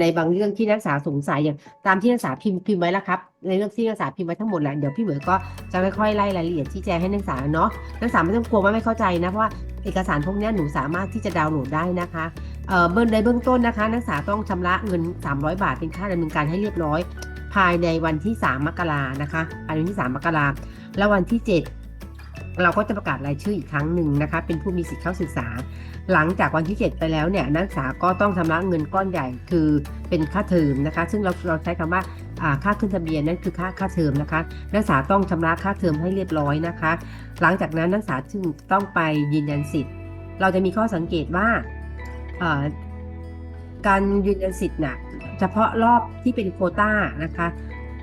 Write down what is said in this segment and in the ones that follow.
ในบางเรื่องที่นักศึกษาสงสัยอย่างตามที่นักศึกษาพิมพ์พิมพ์ไว้แล้วครับในเรื่องที่นักศึกษาพิมพ์ไว้ทั้งหมดแหละเดี๋ยวพี่เหมยก็จะค่อยๆไล่รายละเอียดชี้แจงให้นักศึกษาเนาะนักศึกษาไม่ต้องกลัวว่าไม่เข้าใจนะเพราะว่าเอกสารพวกนี้หนูสามารถที่จะดาวน์โหลดได้นะคะเอ่อเบื้องในเบื้องต้นนะคะนักศึกษาต้องชำระเงิน 300 บาทเป็นค่าดำเนินการให้เรียบร้อย ภายในวันที่ 3 มกรานะคะภายในวันที่ 3 มกราแล้ววันที่ 7 เราก็จะประกาศรายชื่ออีกครั้งหนึ่งนะคะ เป็นผู้มีสิทธิ์เข้าศึกษา หลังจากวันที่ 7 ไปแล้วเนี่ยนักศึกษาก็ต้องชำระเงินก้อนใหญ่คือเป็นค่าเทอมนะคะ ซึ่งเราเราใช้คำว่าอ่าค่าขึ้นทะเบียนนั่นคือค่าค่าเทอมนะคะ นักศึกษาต้องชำระค่าเทอมให้เรียบร้อยนะคะ หลังจากนั้นนักศึกษาจึงต้องไปยืนยันสิทธิ์ เราจะมีข้อสังเกตว่าการยืนยันสิทธิ์น่ะเฉพาะรอบที่เป็นโคต้านะคะ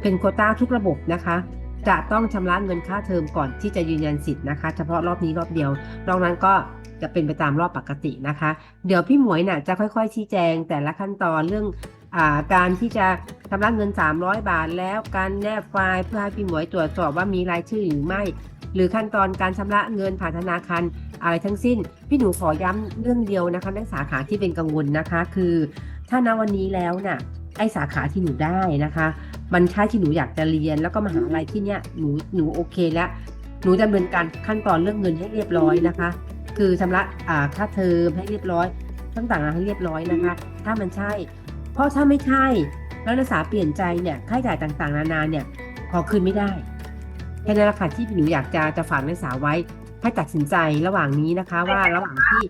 เป็นโคต้าทุกระบบนะคะ จะต้องชำระเงินค่าเทอมก่อนที่จะยืนยันสิทธิ์นะคะ เฉพาะรอบนี้รอบเดียวนอกนั้นก็ จะเป็นไปตามรอบปกตินะคะ เดี๋ยวพี่หมวยน่ะจะค่อยๆ ชี้แจงแต่ละขั้นตอนเรื่องอาการที่จะชำระเงิน 300 บาทแล้วการแนบไฟล์เพื่อให้พี่หมวยตรวจสอบว่ามีรายชื่อหรือไม่ หรือขั้นตอนการชำระเงินผ่านธนาคารอะไรทั้งสิ้น พี่หนูขอย้ำเรื่องเดียวนะคะนักสาขาที่เป็นกังวลนะคะ คือ ถ้าณวันนี้แล้วน่ะไอสาขาที่หนูได้นะคะ มันใช่ที่หนูอยากจะเรียน แล้วก็มหาลัยที่เนี้ยหนูหนูโอเคแล้วหนูดำเนินการขั้นตอนเรื่องเงินให้เรียบร้อยนะคะ คือชำระค่าเทอมให้เรียบร้อยต่างๆให้เรียบร้อยนะคะ ถ้ามันใช่ เพราะถ้าไม่ใช่แล้วนักศึกษาเปลี่ยนใจเนี่ยค่าใช้จ่ายต่างๆ นานาเนี่ยขอคืนไม่ได้แค่นั้นแหละค่ะที่หนูอยากจะจะฝากนักศึกษาไว้ให้ตัดสินใจระหว่างนี้นะคะ ว่าระหว่างที่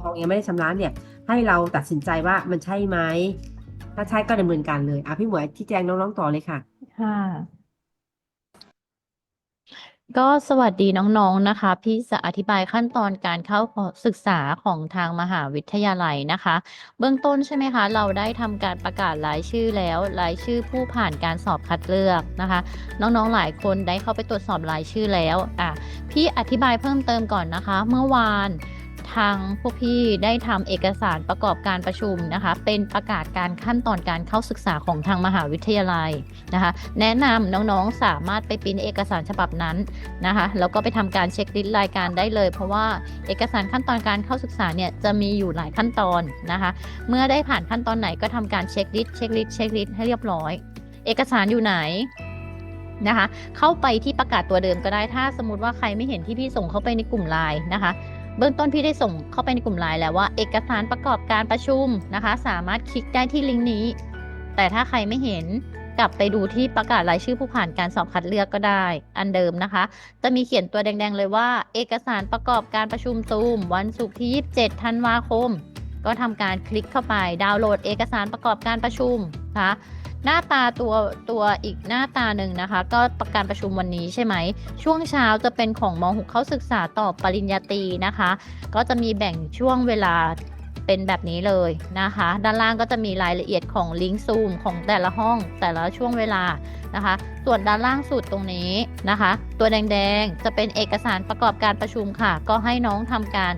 ทองยังไม่ได้ชำระเนี่ย ให้เราตัดสินใจว่ามันใช่ไหมถ้าใช่ก็ดำเนินการเลยอะพี่หมวยที่แจ้งน้องๆต่อเลยค่ะค่ะ ก็สวัสดีน้องๆนะคะ พี่จะอธิบายขั้นตอนการเข้าศึกษาของทางมหาวิทยาลัยนะคะ เบื้องต้นใช่ไหมคะ เราได้ทำการประกาศรายชื่อแล้วรายชื่อผู้ผ่านการสอบคัดเลือกนะคะ น้องๆหลายคนได้เข้าไปตรวจสอบรายชื่อแล้วอะพี่อธิบายเพิ่มเติมก่อนนะคะ เมื่อวาน ทางพวกพี่ได้ทำเอกสารประกอบการประชุมนะคะ เป็นประกาศการขั้นตอนการเข้าศึกษาของทางมหาวิทยาลัยนะคะ แนะนำน้องๆสามารถไปปริ้นเอกสารฉบับนั้นนะคะแล้วก็ไปทำการเช็คลิสต์รายการได้เลย เพราะว่าเอกสารขั้นตอนการเข้าศึกษาเนี่ยจะมีอยู่หลายขั้นตอนนะคะ เมื่อได้ผ่านขั้นตอนไหนก็ทำการเช็คลิสต์เช็คลิสต์เช็คลิสต์ให้เรียบร้อย เอกสารอยู่ไหนนะคะ เข้าไปที่ประกาศตัวเดิมก็ได้ถ้าสมมติว่าใครไม่เห็นที่พี่ส่งเข้าไปในกลุ่มไลน์นะคะ เบื้องต้นพี่ได้ส่งเข้าไปในกลุ่มไลน์แล้วว่า เอกสารประกอบการประชุมนะคะ สามารถคลิกได้ที่ลิงก์นี้ แต่ถ้าใครไม่เห็นกลับไปดูที่ประกาศรายชื่อผู้ผ่านการสอบคัดเลือกก็ได้ อันเดิมนะคะ จะมีเขียนตัวแดงๆเลยว่า เอกสารประกอบการประชุมซูม วันศุกร์ที่ 27 ธันวาคม ก็ทำการคลิกเข้าไปดาวน์โหลดเอกสารประกอบการประชุมนะคะ หน้าตาตัวตัวอีกหน้าตาหนึ่งนะคะ ก็ประการประชุมวันนี้ใช่ไหม ช่วงเช้าจะเป็นของม .6 เข้าศึกษาต่อปริญญาตรีนะคะ ก็จะมีแบ่งช่วงเวลาเป็นแบบนี้เลยนะคะ ด้านล่างก็จะมีรายละเอียดของลิงก์ซูมของแต่ละห้องแต่ละช่วงเวลานะคะ ส่วนด้านล่างสุดตรงนี้นะคะ ตัวแดงๆ จะเป็นเอกสารประกอบการประชุมค่ะ ก็ให้น้องทำการ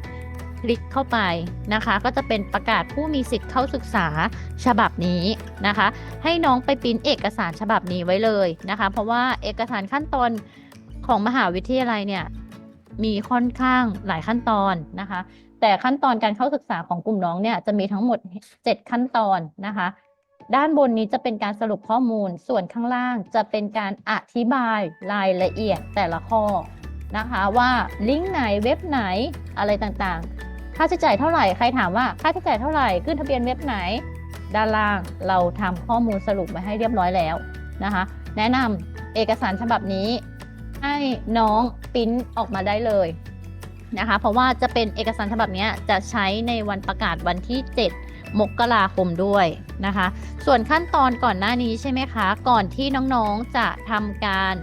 คลิกเข้าไปนะคะ ก็จะเป็นประกาศผู้มีสิทธิ์เข้าศึกษาฉบับนี้นะคะ ให้น้องไปปริ้นเอกสารฉบับนี้ไว้เลยนะคะ เพราะว่าเอกสารขั้นตอนของมหาวิทยาลัยเนี่ยมีค่อนข้างหลายขั้นตอนนะคะ แต่ขั้นตอนการเข้าศึกษาของกลุ่มน้องเนี่ยจะมีทั้งหมด 7 ขั้นตอนนะคะ ด้านบนนี้จะเป็นการสรุปข้อมูล ส่วนข้างล่างจะเป็นการอธิบายรายละเอียดแต่ละข้อนะคะว่าลิงก์ไหนเว็บไหนอะไรต่างๆ ค่าใช้จ่ายเท่าไหร่ ใครถามว่าค่าใช้จ่ายเท่าไหร่ ขึ้นทะเบียนเว็บไหน ด้านล่างเราทำข้อมูลสรุปไว้ให้เรียบร้อยแล้วนะคะ แนะนำเอกสารฉบับนี้ให้น้องปริ้นออกมาได้เลยนะคะ เพราะว่าจะเป็นเอกสารฉบับนี้จะใช้ในวันประกาศวันที่ 7 มกราคมด้วยนะคะ ส่วนขั้นตอนก่อนหน้านี้ใช่ไหมคะ ก่อนที่น้องๆจะทำการ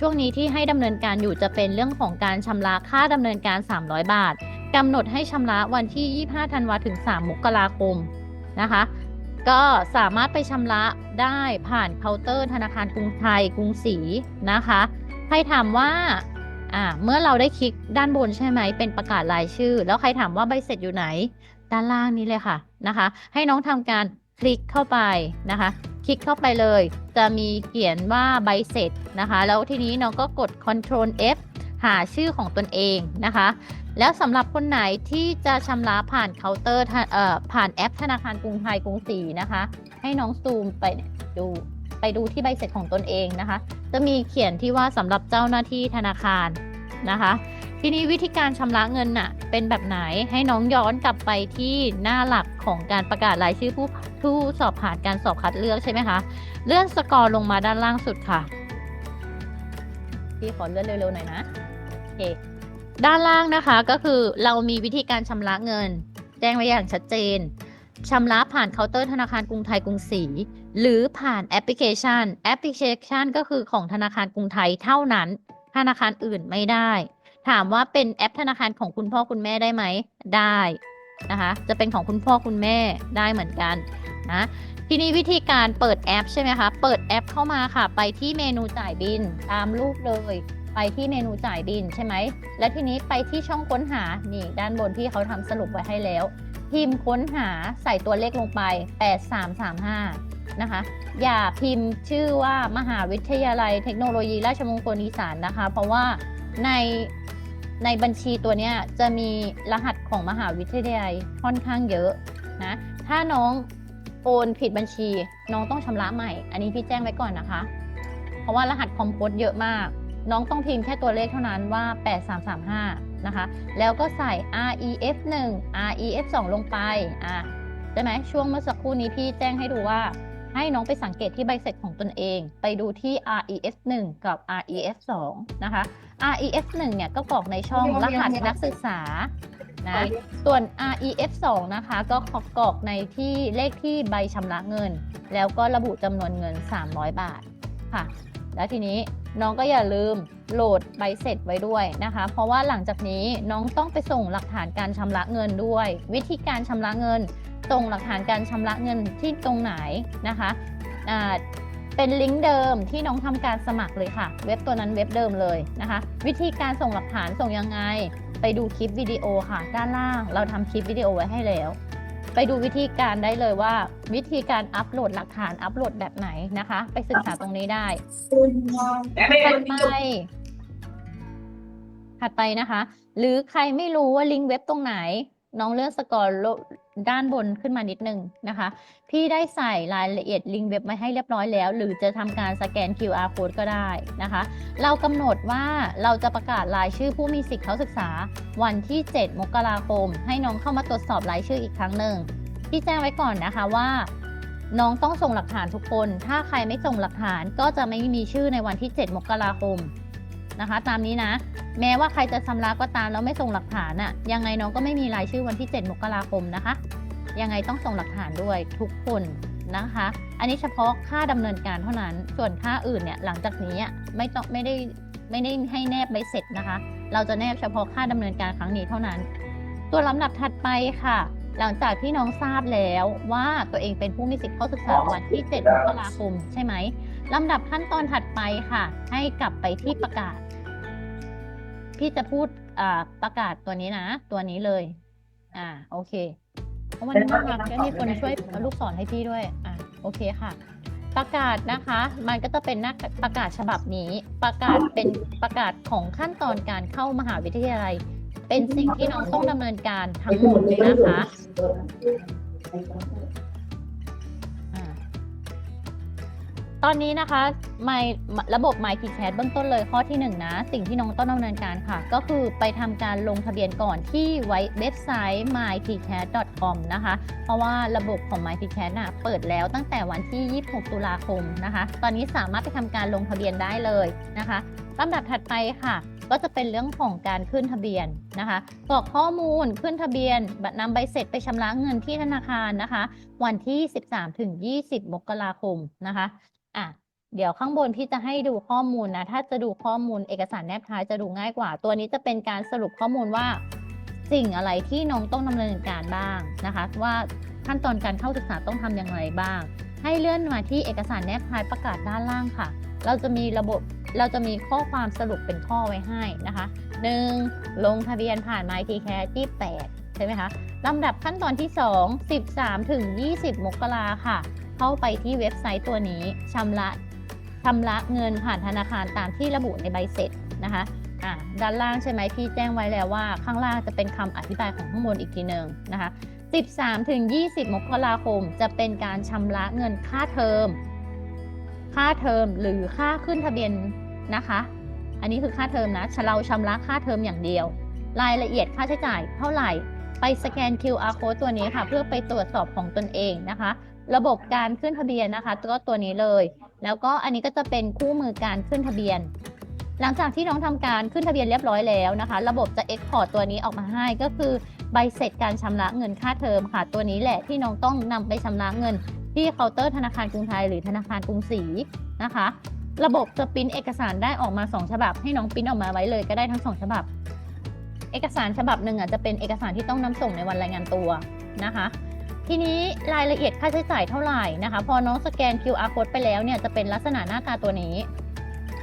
ช่วงนี้ที่ให้ดำเนินการอยู่จะเป็นเรื่องของการชำระค่าดำเนินการ 300 บาท กำหนดให้ชำระวันที่ 25 ธันวาถึง 3 มกราคมนะคะ ก็สามารถไปชำระได้ผ่านเคาน์เตอร์ธนาคารกรุงไทยกรุงศรีนะคะ ให้ถามว่าอ่าเมื่อเราได้คลิกด้านบนใช่ไหมเป็นประกาศรายชื่อ แล้วใครถามว่าใบเสร็จอยู่ไหน ด้านล่างนี้เลยค่ะนะคะ ให้น้องทำการคลิกเข้าไปนะคะ คลิกเข้าไปเลย จะมีเขียนว่าใบเสร็จนะคะ แล้วทีนี้น้องก็กด Ctrl F หาชื่อของตนเองนะคะ แล้วสำหรับคนไหนที่จะชำระผ่านเคาน์เตอร์ผ่านแอปธนาคารกรุงไทยกรุงศรีนะคะ ให้น้องซูมไปดูไปดูที่ใบเสร็จของตนเองนะคะ จะมีเขียนที่ว่าสำหรับเจ้าหน้าที่ธนาคารนะคะ ทีนี้วิธีการชำระเงินน่ะเป็นแบบไหนให้น้องย้อนกลับไปที่หน้าหลักของการประกาศรายชื่อผู้ผู้สอบผ่านการสอบคัดเลือกใช่ไหมคะ เลื่อนสกอร์ลงมาด้านล่างสุดค่ะ พี่ขอเลื่อนเร็วๆหน่อยนะ เค ด้านล่างนะคะก็คือเรามีวิธีการชำระเงิน แจ้งไว้อย่างชัดเจนชำระผ่านเคาน์เตอร์ธนาคารกรุงไทยกรุงศรีหรือผ่านแอปพลิเคชัน แอปพลิเคชันก็คือของธนาคารกรุงไทยเท่านั้น ธนาคารอื่นไม่ได้ ถามว่าเป็นแอปธนาคารของคุณพ่อคุณแม่ได้ไหมได้นะคะจะเป็นของคุณพ่อคุณแม่ได้เหมือนกันนะทีนี้วิธีการเปิดแอปใช่ไหมคะ เปิดแอปเข้ามาค่ะ ไปที่เมนูจ่ายบินตามรูปเลย ไปที่เมนูจ่ายบินใช่ไหม และทีนี้ไปที่ช่องค้นหา นี่ด้านบนที่เขาทำสรุปไว้ให้แล้ว พิมพ์ค้นหาใส่ตัวเลขลงไป 8335 นะคะ อย่าพิมพ์ชื่อว่ามหาวิทยาลัยเทคโนโลยีราชมงคลอีสานนะคะ เพราะว่าในในบัญชีตัวนี้จะมีรหัสของมหาวิทยาลัยค่อนข้างเยอะนะ ถ้าน้องโอนผิดบัญชี น้องต้องชำระใหม่ อันนี้พี่แจ้งไว้ก่อนนะคะ เพราะว่ารหัสคอมโพสเยอะมาก น้องต้องพิมพ์แค่ตัวเลขเท่านั้นว่า 8335 นะคะ แล้วก็ใส่ REF 1 REF 2 ลงไป อะใช่ไหมช่วงเมื่อสักครู่นี้พี่แจ้งให้ดูว่า ให้น้องไปสังเกตที่ใบเสร็จของตนเอง ไปดูที่ REF 1 กับ REF 2 นะคะ REF 1 เนี่ยก็กรอกในช่องรหัสนักศึกษานะส่วน REF 2 นะคะ ก็กรอกในที่เลขที่ใบชำระเงิน แล้วก็ระบุจำนวนเงิน 300 บาทค่ะ แล้วทีนี้น้องก็อย่าลืมโหลดใบเสร็จไว้ด้วยนะคะ เพราะว่าหลังจากนี้น้องต้องไปส่งหลักฐานการชำระเงินด้วย วิธีการชำระเงิน ส่งหลักฐานการชำระเงินที่ตรงไหนนะคะอ่าเป็นลิงก์เดิมที่น้องทำการสมัครเลยค่ะ เว็บตัวนั้นเว็บเดิมเลยนะคะ วิธีการส่งหลักฐานส่งยังไง ไปดูคลิปวิดีโอค่ะ ด้านล่างเราทำคลิปวิดีโอไว้ให้แล้ว ไปดูวิธีการได้เลยว่า วิธีการอัปโหลดหลักฐานอัปโหลดแบบไหนนะคะ ไปศึกษาตรงนี้ได้ถัดไปถัดไปนะคะ หรือใครไม่รู้ว่าลิงก์เว็บตรงไหน น้องเลื่อนสกอร์ด้านบนขึ้นมานิดนึงนะคะ พี่ได้ใส่รายละเอียดลิงก์เว็บมาให้เรียบร้อยแล้ว หรือจะทำการสแกน QR code ก็ได้นะคะ เรากำหนดว่าเราจะประกาศรายชื่อผู้มีสิทธิ์เข้าศึกษา วันที่ 7 มกราคม ให้น้องเข้ามาตรวจสอบรายชื่ออีกครั้งหนึ่งพี่แจ้งไว้ก่อนนะคะว่า น้องต้องส่งหลักฐานทุกคน ถ้าใครไม่ส่งหลักฐานก็จะไม่มีชื่อในวันที่ 7 มกราคมนะคะ ตามนี้นะ แม้ว่าใครจะชำระก็ตามแล้วไม่ส่งหลักฐานอะ่ะยังไงน้องก็ไม่มีรายชื่อวันที่ 7 มกราคมนะคะ ยังไงต้องส่งหลักฐานด้วยทุกคนนะคะ อันนี้เฉพาะค่าดำเนินการเท่านั้น ส่วนค่าอื่นเนี่ยหลังจากนี้อะไม่ต้องไม่ได้ไม่ได้ให้แนบใบเสร็จนะคะ เราจะแนบเฉพาะค่าดำเนินการครั้งนี้เท่านั้น ตัวลำดับถัดไปค่ะ หลังจากที่น้องทราบแล้วว่าตัวเองเป็นผู้มีสิทธิ์เข้าศึกษาวันที่7มกราคมใช่ไหมลำดับขั้นตอนถัดไปค่ะ ให้กลับไปที่ประกาศ พี่จะพูดอ่าประกาศตัวนี้นะ ตัวนี้เลย อ่า โอเค เพราะมันน่ารักแล้วมีคนช่วยเอาลูกศรให้พี่ด้วย อ่าโอเคค่ะ ประกาศนะคะ มันก็จะเป็นหน้าประกาศฉบับนี้ ประกาศเป็นประกาศของขั้นตอนการเข้ามหาวิทยาลัย เป็นสิ่งที่น้องต้องดำเนินการทั้งหมดเลยนะคะ ตอนนี้นะคะ My ระบบ My t c a t เบื้องต้นเลยข้อที่ 1 นะ สิ่งที่น้องต้องดำเนินการค่ะ ก็คือไปทำการลงทะเบียนก่อนที่ไว้เว็บไซต์ mytcat.com นะคะ เพราะว่าระบบของ mytcat น่ะเปิดแล้วตั้งแต่วันที่ 26 ตุลาคมนะคะ ตอนนี้สามารถไปทำการลงทะเบียนได้เลยนะคะลำดับถัดไปค่ะ ก็จะเป็นเรื่องของการขึ้นทะเบียนนะคะกรอกข้อมูลขึ้นทะเบียนนำใบเสร็จไปชำระเงินที่ธนาคารนะคะ วันที่ 13ถึง20 มกราคมนะคะ อะเดี๋ยวข้างบนพี่จะให้ดูข้อมูลนะ ถ้าจะดูข้อมูลเอกสารแนบท้ายจะดูง่ายกว่า ตัวนี้จะเป็นการสรุปข้อมูลว่า สิ่งอะไรที่น้องต้องดำเนินการบ้างนะคะ ว่าขั้นตอนการเข้าศึกษาต้องทำอย่างไรบ้าง ให้เลื่อนมาที่เอกสารแนบท้ายประกาศด้านล่างค่ะ เราจะมีระบบเราจะมีข้อความสรุปเป็นข้อไว้ให้นะคะ 1. ลงทะเบียนผ่าน MyTCare ที่ 8 ใช่ไหมคะลำดับขั้นตอนที่ 2 13ถึง20 มกราค่ะ เข้าไปที่เว็บไซต์ตัวนี้ชำระชำระเงินผ่านธนาคารตามที่ระบุในใบเสร็จนะคะอะด้านล่างใช่ไหมพี่แจ้งไว้แล้วว่า ข้างล่างจะเป็นคำอธิบายของข้างบนอีกทีหนึ่งนะคะ 13ถึง20 มกราคม จะเป็นการชำระเงินค่าเทอม ค่าเทอมหรือค่าขึ้นทะเบียนนะคะ อันนี้คือค่าเทอมนะเราชำระค่าเทอมอย่างเดียว รายละเอียดค่าใช้จ่ายเท่าไหร่ ไปสแกน QR code ตัวนี้ค่ะ เพื่อไปตรวจสอบของตนเองนะคะ ระบบการขึ้นทะเบียนนะคะก็ตัวนี้เลย แล้วก็อันนี้ก็จะเป็นคู่มือการขึ้นทะเบียน หลังจากที่น้องทำการขึ้นทะเบียนเรียบร้อยแล้วนะคะ ระบบจะ Export ตัวนี้ออกมาให้ก็คือใบเสร็จการชำระเงินค่าเทอมค่ะ ตัวนี้แหละที่น้องต้องนำไปชำระเงิน ที่เคาน์เตอร์ธนาคารกรุงไทยหรือธนาคารกรุงศรีนะคะ ระบบจะปริ้นเอกสารได้ออกมา 2 ฉบับ ให้น้องปริ้นออกมาไว้เลยก็ได้ทั้ง 2 ฉบับ เอกสารฉบับหนึ่งอะจะเป็นเอกสารที่ต้องนำส่งในวันรายงานตัวนะคะ ทีนี้รายละเอียดค่าใช้จ่ายเท่าไหร่นะคะ พอน้องสแกน QR code ไปแล้วเนี่ยจะเป็นลักษณะหน้าตาตัวนี้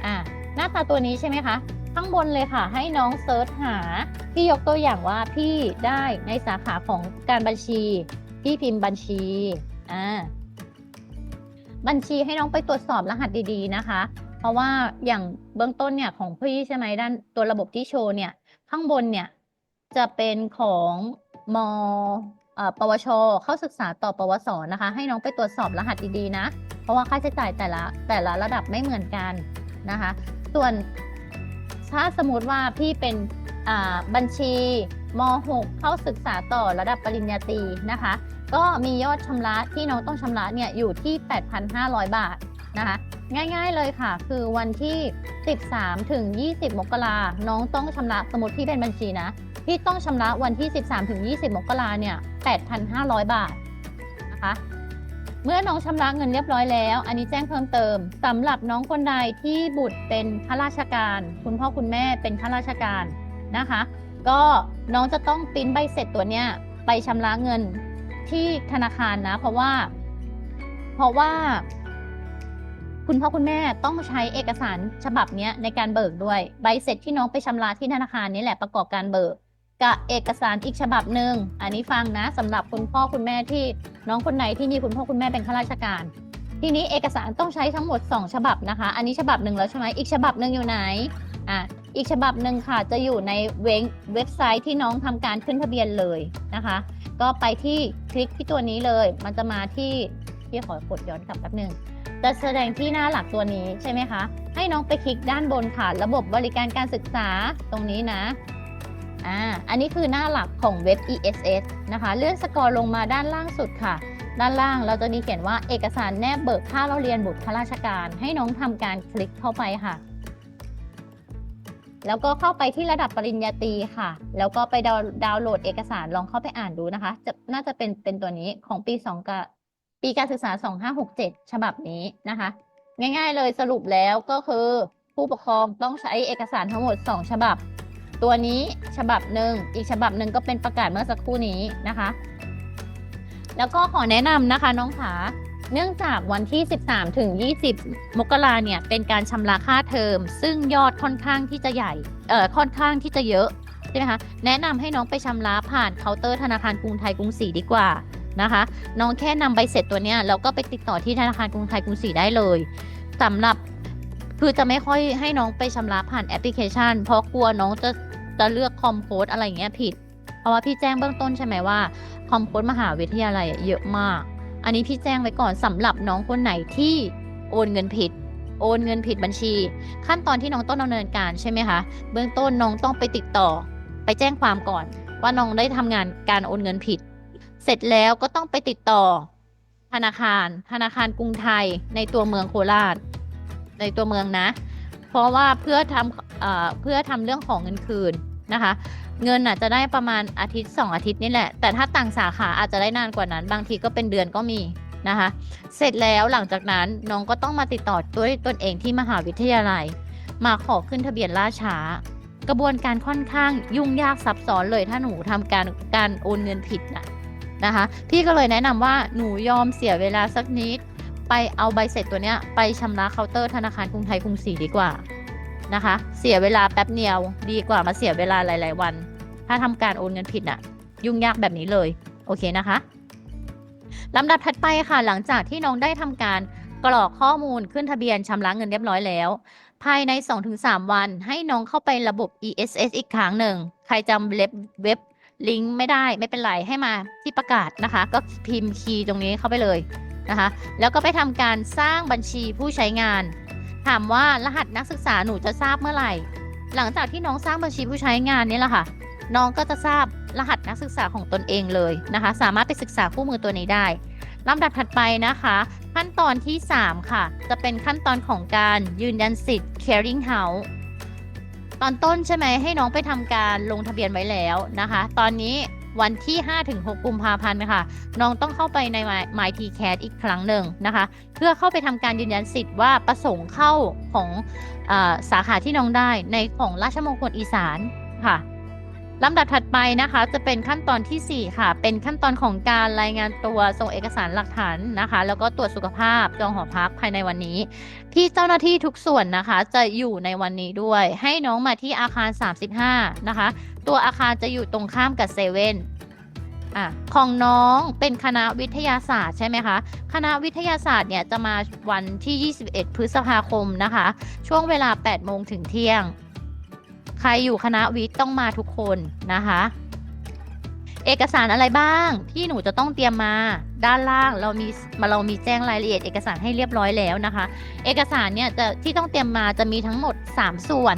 อ่าหน้าตาตัวนี้ใช่ไหมคะ ข้างบนเลยค่ะ ให้น้องเซิร์ชหา พี่ยกตัวอย่างว่าพี่ได้ในสาขาของการบัญชี พี่พิมพ์บัญชีอ่าบัญชีให้น้องไปตรวจสอบรหัสดีๆนะคะ เพราะว่าอย่างเบื้องต้นเนี่ยของพี่ใช่ไหมด้านตัวระบบที่โชว์เนี่ย ข้างบนเนี่ยจะเป็นของมอ ปวช เข้าศึกษาต่อปวสนะคะ ให้น้องไปตรวจสอบรหัสดีๆนะ เพราะว่าค่าใช้จ่ายแต่ละแต่ละระดับไม่เหมือนกันนะคะ ส่วนถ้าสมมติว่าพี่เป็นบัญชีม .6 เข้าศึกษาต่อระดับปริญญาตรีนะคะ ก็มียอดชำระที่น้องต้องชำระเนี่ยอยู่ที่ 8,500 บาทนะคะ ง่ายๆเลยค่ะ คือวันที่ 13 ถึง 20 มกราน้องต้องชำระสมมติที่เป็นบัญชีนะที่ต้องชำระวันที่ 13 ถึง 20 มกราเนี่ย 8,500 บาทนะคะ เมื่อน้องชำระเงินเรียบร้อยแล้ว อันนี้แจ้งเพิ่มเติมสำหรับน้องคนใดที่บุตรเป็นข้าราชการ คุณพ่อคุณแม่เป็นข้าราชการนะคะ ก็น้องจะต้องปริ้นใบเสร็จตัวเนี้ยไปชำระเงินที่ธนาคารนะ เพราะว่า เพราะว่า คุณพ่อคุณแม่ต้องใช้เอกสารฉบับนี้ในการเบิกด้วย ใบเสร็จที่น้องไปชำระที่ธนาคารนี่แหละประกอบการเบิกกับเอกสารอีกฉบับหนึ่งอันนี้ฟังนะสำหรับคุณพ่อคุณแม่ที่น้องคนไหนที่มีคุณพ่อคุณแม่เป็นข้าราชการ ทีนี้เอกสารต้องใช้ทั้งหมด 2 ฉบับนะคะ อันนี้ฉบับหนึ่งแล้วใช่ไหมอีกฉบับหนึ่งอยู่ไหนอะอีกฉบับหนึ่งค่ะจะอยู่ในเว็บเว็บไซต์ที่น้องทำการขึ้นทะเบียนเลยนะคะ ก็ไปที่คลิกที่ตัวนี้เลย มันจะมาที่พี่ขอกดย้อนกลับแป๊บหนึ่ง จะแสดงที่หน้าหลักตัวนี้ใช่ไหมคะ ให้น้องไปคลิกด้านบนค่ะ ระบบบริการการศึกษาตรงนี้นะอ่าอันนี้คือหน้าหลักของเว็บ ESS นะคะ เลื่อนสกอร์ลงมาด้านล่างสุดค่ะ ด้านล่างเราจะมีเขียนว่าเอกสารแนบเบิกค่าเราเรียนบุตรข้าราชการ ให้น้องทำการคลิกเข้าไปค่ะแล้วก็เข้าไปที่ระดับปริญญาตรีค่ะ แล้วก็ไปดาวน์ดาวน์โหลดเอกสารลองเข้าไปอ่านดูนะคะ จะน่าจะเป็นเป็นตัวนี้ของปี2กับ ปีการศึกษา 2567 ฉบับนี้นะคะ ง่ายๆเลยสรุปแล้วก็คือ ผู้ปกครองต้องใช้เอกสารทั้งหมด 2 ฉบับ ตัวนี้ฉบับหนึ่งอีกฉบับหนึ่งก็เป็นประกาศเมื่อสักครู่นี้นะคะ แล้วก็ขอแนะนำนะคะน้องขาเนื่องจากวันที่ 13 ถึง 20 มกราเนี่ย เป็นการชำระค่าเทอม ซึ่งยอดค่อนข้างที่จะใหญ่ เอ่อ ค่อนข้างที่จะเยอะ ใช่ไหมคะ แนะนำให้น้องไปชำระผ่านเคาน์เตอร์ธนาคารกรุงไทยกรุงศรีดีกว่า นะคะ น้องแค่นำใบเสร็จตัวเนี้ยแล้วก็ไปติดต่อที่ธนาคารกรุงไทยกรุงศรีได้เลยสำหรับคือจะไม่ค่อยให้น้องไปชำระผ่านแอปพลิเคชัน เพราะกลัวน้องจะจะเลือกคอมโพสอะไรอย่างเงี้ยผิด เพราะว่าพี่แจ้งเบื้องต้นใช่ไหมว่าคอมโพสมหาวิทยาลัยเยอะมาก อันนี้พี่แจ้งไว้ก่อนสำหรับน้องคนไหนที่โอนเงินผิด โอนเงินผิดบัญชี ขั้นตอนที่น้องต้องดำเนินการใช่ไหมคะเบื้องต้นน้องต้องไปติดต่อ ไปแจ้งความก่อน ว่าน้องได้ทำงานการโอนเงินผิด เสร็จแล้วก็ต้องไปติดต่อ ธนาคาร ธนาคารกรุงไทยในตัวเมืองโคราช ในตัวเมืองนะ เพราะว่าเพื่อทำเอ่อเพื่อทำเรื่องของเงินคืนนะคะ เงินอาจจะได้ประมาณอาทิตย์ 2 อาทิตย์นี่แหละ แต่ถ้าต่างสาขาอาจจะได้นานกว่านั้น บางทีก็เป็นเดือนก็มีนะคะ เสร็จแล้วหลังจากนั้นน้องก็ต้องมาติดต่อด้วยตนเองที่มหาวิทยาลัย มาขอขึ้นทะเบียนล่าช้า กระบวนการค่อนข้างยุ่งยากซับซ้อนเลยถ้าหนูทำการการโอนเงินผิดนะ นะคะ พี่ก็เลยแนะนำว่าหนูยอมเสียเวลาสักนิด ไปเอาใบเสร็จตัวเนี้ยไปชำระเคาน์เตอร์ธนาคารกรุงไทยกรุงศรีดีกว่านะคะ เสียเวลาแป๊บเดียวดีกว่ามาเสียเวลาหลาย ๆ วัน ถ้าทำการโอนเงินผิดน่ะ ยุ่งยากแบบนี้เลย โอเคนะคะลำดับถัดไปค่ะ หลังจากที่น้องได้ทำการกรอกข้อมูลขึ้นทะเบียนชำระเงินเรียบร้อยแล้ว ภายใน 2-3 วันให้น้องเข้าไประบบ ESS อีกครั้งหนึ่ง ใครจำเว็บเว็บ ลิงก์ไม่ได้ไม่เป็นไรให้มาที่ประกาศนะคะ ก็พิมพ์คีย์ตรงนี้เข้าไปเลยนะคะ แล้วก็ไปทำการสร้างบัญชีผู้ใช้งาน ถามว่ารหัสนักศึกษาหนูจะทราบเมื่อไหร่ หลังจากที่น้องสร้างบัญชีผู้ใช้งานนี้แหละค่ะ น้องก็จะทราบรหัสนักศึกษาของตนเองเลยนะคะ สามารถไปศึกษาคู่มือตัวนี้ได้ลำดับถัดไปนะคะ ขั้นตอนที่ 3 ค่ะ จะเป็นขั้นตอนของการยืนยันสิทธิ์ caring house ตอนต้นใช่ไหมให้น้องไปทำการลงทะเบียนไว้แล้วนะคะ ตอนนี้วันที่ 5-6 กุมภาพันธ์ค่ะ น้องต้องเข้าไปใน My T Cat อีกครั้งหนึ่งนะคะ เพื่อเข้าไปทำการยืนยันสิทธิ์ว่าประสงค์เข้าของอสาขาที่น้องได้ในของราชมงคลอีสานค่ะ ลำดับถัดไปนะคะจะเป็นขั้นตอนทีสี่ 4 ค่ะ เป็นขั้นตอนของการรายงานตัวส่งเอกสารหลักฐานนะคะ แล้วก็ตรวจสุขภาพจองหอพักภายในวันนี้ ที่เจ้าหน้าที่ทุกส่วนนะคะจะอยู่ในวันนี้ด้วย ให้น้องมาที่อาคาร 35 นะคะ ตัวอาคารจะอยู่ตรงข้ามกับเซเว่นอะของน้องเป็นคณะวิทยาศาสตร์ใช่ไหมคะ คณะวิทยาศาสตร์เนี่ยจะมาวันที่ 21 พฤษภาคมนะคะ ช่วงเวลา 8 โมงถึงเที่ยง ใครอยู่คณะวิทย์ต้องมาทุกคนนะคะ เอกสารอะไรบ้างที่หนูจะต้องเตรียมมาด้านล่างเรามีมาเรามีแจ้งรายละเอียดเอกสารให้เรียบร้อยแล้วนะคะ เอกสารเนี่ยจะที่ต้องเตรียมมาจะมีทั้งหมด 3 ส่วน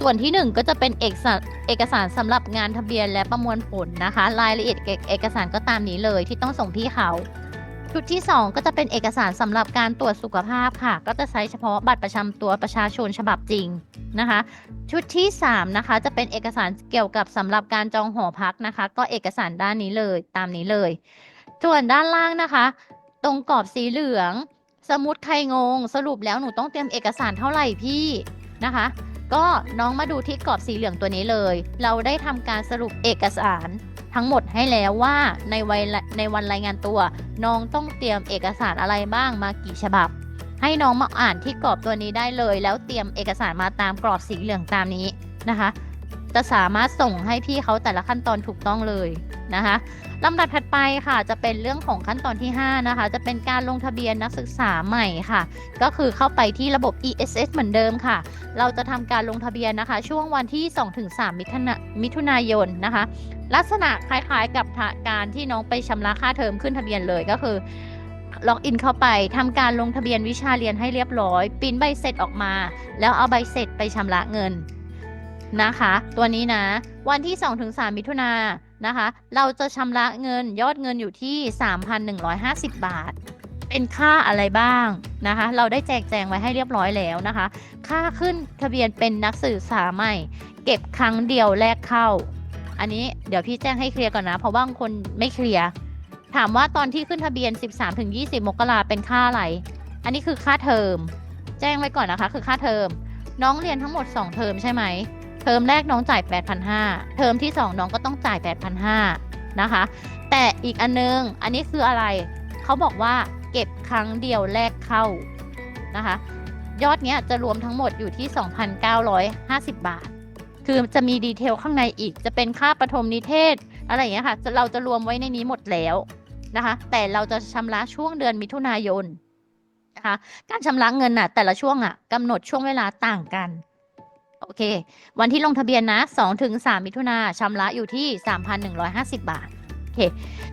ส่วนที่ 1 ก็จะเป็นเอกสารเอกสารสำหรับงานทะเบียนและประมวลผลนะคะ รายละเอียดเอกเอกสารก็ตามนี้เลยที่ต้องส่งพี่เขา ชุดที่ 2 ก็จะเป็นเอกสารสำหรับการตรวจสุขภาพค่ะ ก็จะใช้เฉพาะบัตรประจำตัวประชาชนฉบับจริงนะคะ ชุดที่ 3 นะคะ จะเป็นเอกสารเกี่ยวกับสำหรับการจองหอพักนะคะ ก็เอกสารด้านนี้เลยตามนี้เลย ส่วนด้านล่างนะคะ ตรงกรอบสีเหลือง สมมุติใครงง สรุปแล้วหนูต้องเตรียมเอกสารเท่าไหร่พี่นะคะ ก็น้องมาดูที่กรอบสีเหลืองตัวนี้เลย เราได้ทำการสรุปเอกสาร ทั้งหมดให้แล้วว่าในวัยในวันรายงานตัว น้องต้องเตรียมเอกสารอะไรบ้างมากี่ฉบับ ให้น้องมาอ่านที่กรอบตัวนี้ได้เลย แล้วเตรียมเอกสารมาตามกรอบสีเหลืองตามนี้นะคะ จะสามารถส่งให้พี่เขาแต่ละขั้นตอนถูกต้องเลยนะคะลำดับถัดไปค่ะจะเป็นเรื่องของขั้นตอนที่ 5 นะคะ จะเป็นการลงทะเบียนนักศึกษาใหม่ค่ะ ก็คือเข้าไปที่ระบบ ESS เหมือนเดิมค่ะ เราจะทำการลงทะเบียนนะคะ ช่วงวันที่ 2-3 มิถุนามิถุนายนนะคะ ลักษณะคล้ายๆกับการที่น้องไปชำระค่าเทอมขึ้นทะเบียนเลยก็คือล็อกอินเข้าไปทำการลงทะเบียนวิชาเรียนให้เรียบร้อยปริ้นใบเสร็จออกมา แล้วเอาใบเสร็จไปชำระเงินนะคะ ตัวนี้นะ วันที่ 2-3 มิถุนายนนะคะ เราจะชำระเงินยอดเงินอยู่ที่ 3,150 บาท เป็นค่าอะไรบ้างนะคะ เราได้แจกแจงไว้ให้เรียบร้อยแล้วนะคะ ค่าขึ้นทะเบียนเป็นนักศึกษาใหม่ เก็บครั้งเดียวแรกเข้า อันนี้เดี๋ยวพี่แจ้งให้เคลียร์ก่อนนะ เพราะว่าบางคนไม่เคลียร์ถามว่าตอนที่ขึ้นทะเบียน 13-20 มกราเป็นค่าอะไร อันนี้คือค่าเทอม แจ้งไว้ก่อนนะคะ คือค่าเทอม น้องเรียนทั้งหมด 2 เทอมใช่ไหม เทอมแรกน้องจ่าย 8,500 เทอมที่ 2 น้องก็ต้องจ่าย 8,500 นะคะ แต่อีกอันนึง อันนี้คืออะไร เขาบอกว่าเก็บครั้งเดียวแรกเข้านะคะ ยอดเนี้ยจะรวมทั้งหมดอยู่ที่ 2,950 บาท คือจะมีดีเทลข้างในอีก จะเป็นค่าประถมนิเทศ อะไรอย่างเงี้ยค่ะจะเราจะรวมไว้ในนี้หมดแล้วนะคะ แต่เราจะชำระช่วงเดือนมิถุนายนนะคะ การชำระเงินน่ะ แต่ละช่วงอะกำหนดช่วงเวลาต่างกัน โอเค วันที่ลงทะเบียนนะ2ถึง3มิถุนาชำระอยู่ที่ 3,150 บาทโอเค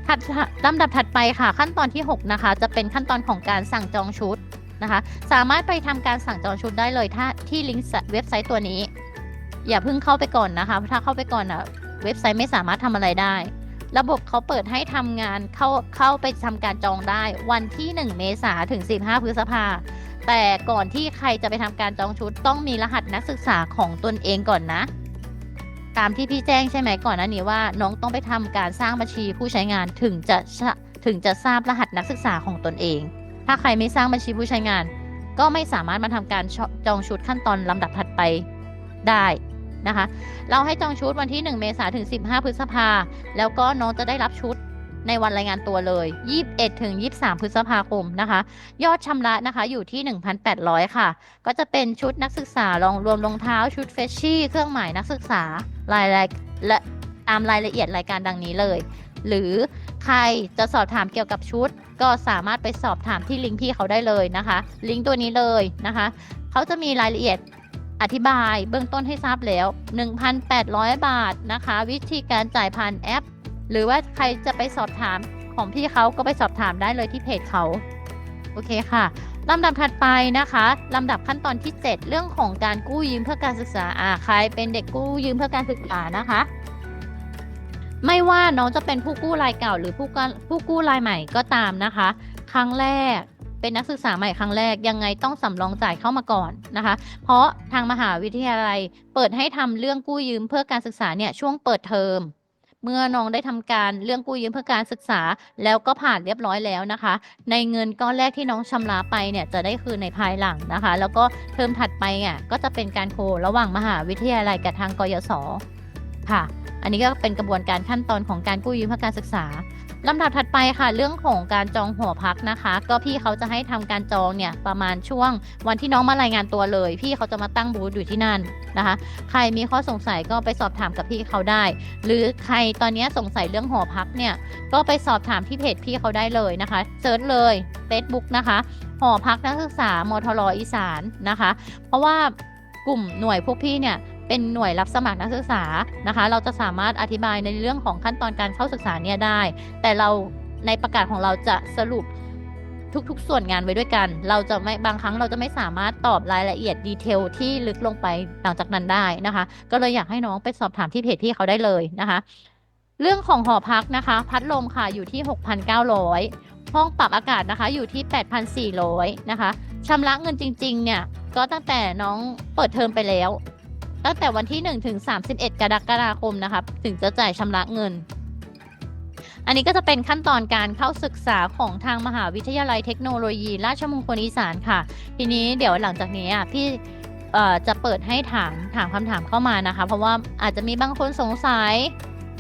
ถัดลำดับถัดไปค่ะ ขั้นตอนที่ 6 นะคะ จะเป็นขั้นตอนของการสั่งจองชุดนะคะ สามารถไปทำการสั่งจองชุดได้เลยถ้าที่ลิงก์เว็บไซต์ตัวนี้ อย่าเพิ่งเข้าไปก่อนนะคะเพราะถ้าเข้าไปก่อนอะเว็บไซต์ไม่สามารถทำอะไรได้ ระบบเขาเปิดให้ทำงานเข้าเข้าไปทำการจองได้ วันที่ 1 เมษาถึง 15 พฤษภาแต่ก่อนที่ใครจะไปทำการจองชุดต้องมีรหัสนักศึกษาของตนเองก่อนนะ ตามที่พี่แจ้งใช่ไหมก่อนหน้านี้ว่า น้องต้องไปทำการสร้างบัญชีผู้ใช้งานถึงจะชะถึงจะทราบรหัสนักศึกษาของตนเอง ถ้าใครไม่สร้างบัญชีผู้ใช้งาน ก็ไม่สามารถมาทำการจองชุดขั้นตอนลำดับถัดไปได้ นะคะ เราให้จองชุดวันที่ 1 เมษายนถึง 15 พฤษภา แล้วก็น้องจะได้รับชุดในวันรายงานตัวเลย 21 ถึง 23 พฤษภาคมนะคะ ยอดชำระนะคะอยู่ที่ 1,800 ค่ะ ก็จะเป็นชุดนักศึกษารองรวมรองเท้าชุดเฟชชี่เครื่องหมายนักศึกษารายละและตามรายละเอียดรายการดังนี้เลย หรือใครจะสอบถามเกี่ยวกับชุด ก็สามารถไปสอบถามที่ลิงก์พี่เขาได้เลยนะคะ ลิงก์ตัวนี้เลยนะคะ เขาจะมีรายละเอียด อธิบายเบื้องต้นให้ทราบแล้ว 1,800 บาทนะคะ วิธีการจ่ายผ่านแอป หรือว่าใครจะไปสอบถามของพี่เขาก็ไปสอบถามได้เลยที่เพจเขาโอเคค่ะลำดับถัดไปนะคะลำดับขั้นตอนที่ 7 เรื่องของการกู้ยืมเพื่อการศึกษาอ่าใครเป็นเด็กกู้ยืมเพื่อการศึกษานะคะ ไม่ว่าน้องจะเป็นผู้กู้รายเก่าหรือผู้กู้ผู้กู้รายใหม่ก็ตามนะคะ ครั้งแรก เป็นนักศึกษาใหม่ครั้งแรกยังไงต้องสำรองจ่ายเข้ามาก่อนนะคะ เพราะทางมหาวิทยาลัยเปิดให้ทำเรื่องกู้ยืมเพื่อการศึกษาเนี่ยช่วงเปิดเทอมเมื่อน้องได้ทำการเรื่องกู้ยืมเพื่อการศึกษา แล้วก็ผ่านเรียบร้อยแล้วนะคะ ในเงินก้อนแรกที่น้องชำระไปเนี่ยจะได้คืนในภายหลังนะคะ แล้วก็เทอมถัดไปอะก็จะเป็นการโคระหว่างมหาวิทยาลัยกับทางกยศค่ะ อันนี้ก็เป็นกระบวนการขั้นตอนของการกู้ยืมเพื่อการศึกษา ลำดับถัดไปค่ะ เรื่องของการจองหอพักนะคะ ก็พี่เขาจะให้ทำการจองเนี่ยประมาณช่วงวันที่น้องมารายงานตัวเลย พี่เขาจะมาตั้งบูธอยู่ที่นั่นนะคะ ใครมีข้อสงสัยก็ไปสอบถามกับพี่เขาได้ หรือใครตอนนี้สงสัยเรื่องหอพักเนี่ยก็ไปสอบถามที่เพจพี่เขาได้เลยนะคะเซิร์ชเลย Facebook นะคะหอพักนักศึกษามทรอีสานนะคะ เพราะว่ากลุ่มหน่วยพวกพี่เนี่ย เป็นหน่วยรับสมัครนักศึกษานะคะ เราจะสามารถอธิบายในเรื่องของขั้นตอนการเข้าศึกษาเนี่ยได้ แต่เราในประกาศของเราจะสรุปทุกๆ ส่วนงานไว้ด้วยกัน เราจะไม่บางครั้งเราจะไม่สามารถตอบรายละเอียดดีเทลที่ลึกลงไปหลังจากนั้นได้นะคะ ก็เลยอยากให้น้องไปสอบถามที่เพจพี่เขาได้เลยนะคะ เรื่องของหอพักนะคะ พัดลมค่ะอยู่ที่ 6,900 ห้องปรับอากาศนะคะอยู่ที่ 8,400 นะคะชำระเงินจริงๆเนี่ยก็ตั้งแต่น้องเปิดเทอมไปแล้ว ตั้งแต่วันที่1ถึง31 กรกฎาคมนะคะถึงจะจ่ายชำระเงิน อันนี้ก็จะเป็นขั้นตอนการเข้าศึกษาของทางมหาวิทยาลัยเทคโนโลยี ราชมงคลอีสานค่ะ ทีนี้เดี๋ยวหลังจากนี้อะพี่จะเปิดให้ถามถามคำถามเข้ามานะคะ เพราะว่าอาจจะมีบางคนสงสัย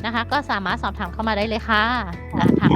นะคะ ก็สามารถสอบถามเข้ามาได้เลยค่ะอะถาม